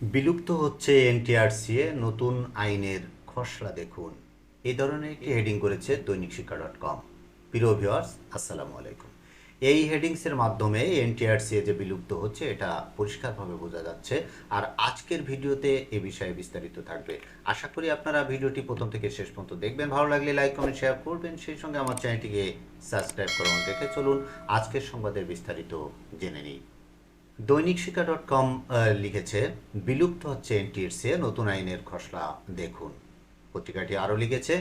বিলুপ্ত হচ্ছে এনটিআরসিএ নতুন আইনের খসড়া দেখুন। এই ধরনের একটি হেডিং করেছে দৈনিক শিক্ষা ডট কম। প্রিয় ভিউয়ার্স আসসালামু আলাইকুম। এই হেডিংসের মাধ্যমে এনটিআরসিএ যে বিলুপ্ত হচ্ছে, এটা পরিষ্কারভাবে বোঝা যাচ্ছে। আর আজকের ভিডিওতে এ বিষয়ে বিস্তারিত থাকবে। আশা করি আপনারা ভিডিওটি প্রথম থেকে শেষ পর্যন্ত দেখবেন। ভালো লাগলে লাইক কমেন্ট শেয়ার করবেন। সেই সঙ্গে আমার চ্যানেলটিকে সাবস্ক্রাইব করুন দেখে চলুন। আজকের সংবাদের বিস্তারিত জেনে নিই। দৈনিক শিক্ষা ডট কম লিখেছে, বিলুপ্ত হচ্ছে এনটিএসএ নতুন আইনের খসড়া দেখুন। পত্রিকাটি আরও লিখেছে,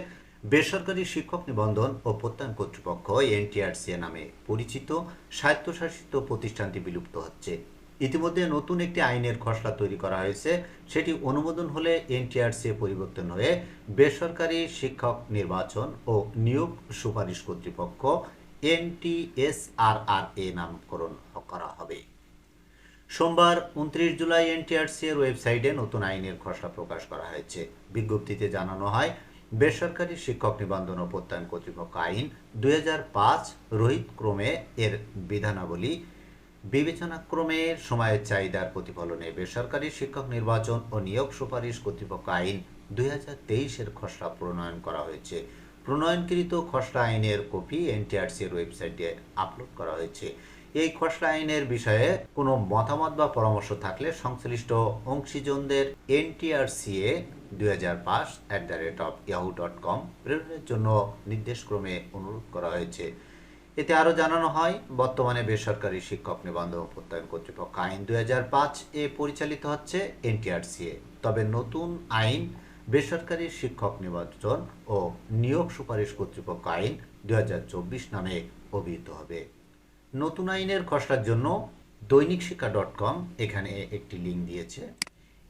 বেসরকারি শিক্ষক নিবন্ধন ও প্রত্যয়ন কর্তৃপক্ষ এনটিআরসিএ নামে পরিচিত, স্বায়ত্তশাসিত প্রতিষ্ঠানটি বিলুপ্ত হচ্ছে। ইতিমধ্যে নতুন একটি আইনের খসড়া তৈরি করা হয়েছে, সেটি অনুমোদন হলে এনটিআরসিএ পরিবর্তন হয়ে বেসরকারি শিক্ষক নির্বাচন ও নিয়োগ সুপারিশ কর্তৃপক্ষ এনটিএসআরআরএ নামকরণ করা হবে। সোমবার উনত্রিশ জুলাই এনটিআরসি এর ওয়েবসাইটে নতুন আইনের খসড়া প্রকাশ করা হয়েছে। বিজ্ঞপ্তিতে জানানো হয়, বেসরকারি শিক্ষক নিবন্ধন ও প্রত্যয়ন কর্তৃপক্ষ আইন দুই হাজার পাঁচ রোহিত ক্রমে এর বিধানাবলী। বিবেচনাক্রমে সময়ের চাহিদার প্রতিফলনে বেসরকারি শিক্ষক নির্বাচন ও নিয়োগ সুপারিশ কর্তৃপক্ষ আইন দুই হাজার তেইশ এর খসড়া প্রণয়ন করা হয়েছে। প্রণয়নকৃত খসড়া আইনের কপি এনটিআরসি এর ওয়েবসাইটে আপলোড করা হয়েছে। এই খসড়া আইনের বিষয়ে কোনো মতামত বা পরামর্শ থাকলে সংশ্লিষ্ট অংশীজনদের এনটিআরসিএ দুই হাজার পাঁচ at the rate of Yahoo dot com প্রেরণের জন্য নির্দেশক্রমে অনুরোধ করা হয়েছে। এতে আরও জানানো হয়, বর্তমানে বেসরকারি শিক্ষক নিবন্ধন প্রত্যয়ন কর্তৃপক্ষ আইন দুই হাজার পাঁচ এ পরিচালিত হচ্ছে এনটিআরসিএ। তবে নতুন আইন বেসরকারি শিক্ষক নির্বাচন ও নিয়োগ সুপারিশ কর্তৃপক্ষ আইন দুই হাজার চব্বিশ নামে অভিহিত হবে। নতুন আইনের খসড়ার জন্য দৈনিক শিক্ষা ডট কম এখানে একটি লিঙ্ক দিয়েছে।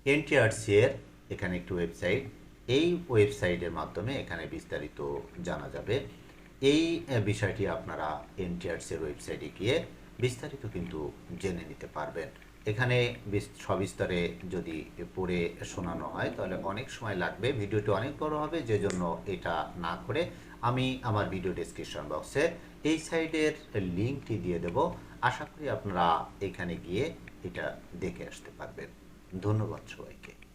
এনটিআরসি এর এখানে একটি ওয়েবসাইট এই ওয়েবসাইটের মাধ্যমে এখানে বিস্তারিত জানা যাবে। এই বিষয়টি আপনারা এনটিআরসি এর ওয়েবসাইটে গিয়ে বিস্তারিত কিন্তু জেনে নিতে পারবেন। এখানে বিস- সবিস্তারে যদি পড়ে শোনানো হয়, তাহলে অনেক সময় লাগবে। ভিডিওটি অনেক বড় হবে যে জন্য এটা না করে আমি আমার ভিডিও ডেসক্রিপশন বক্সে এই সাইডের লিঙ্কটি দিয়ে দেব। আশা করি আপনারা এখানে গিয়ে এটা দেখে আসতে পারবেন। ধন্যবাদ সবাইকে।